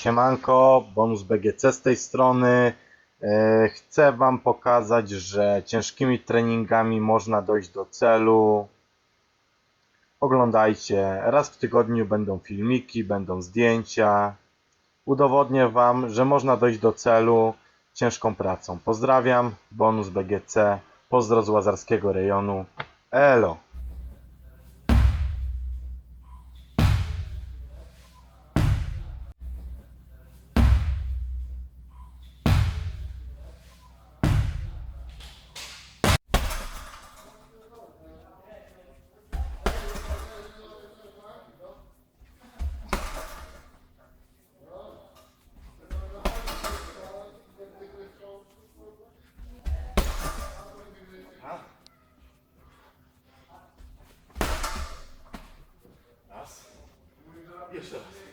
Siemanko, bonus BGC z tej strony. E, Chcę Wam pokazać, że ciężkimi treningami można dojść do celu. Oglądajcie, raz w tygodniu będą filmiki, będą zdjęcia. Udowodnię Wam, że można dojść do celu ciężką pracą. Pozdrawiam, bonus BGC, pozdro z Łazarskiego rejonu. Elo! した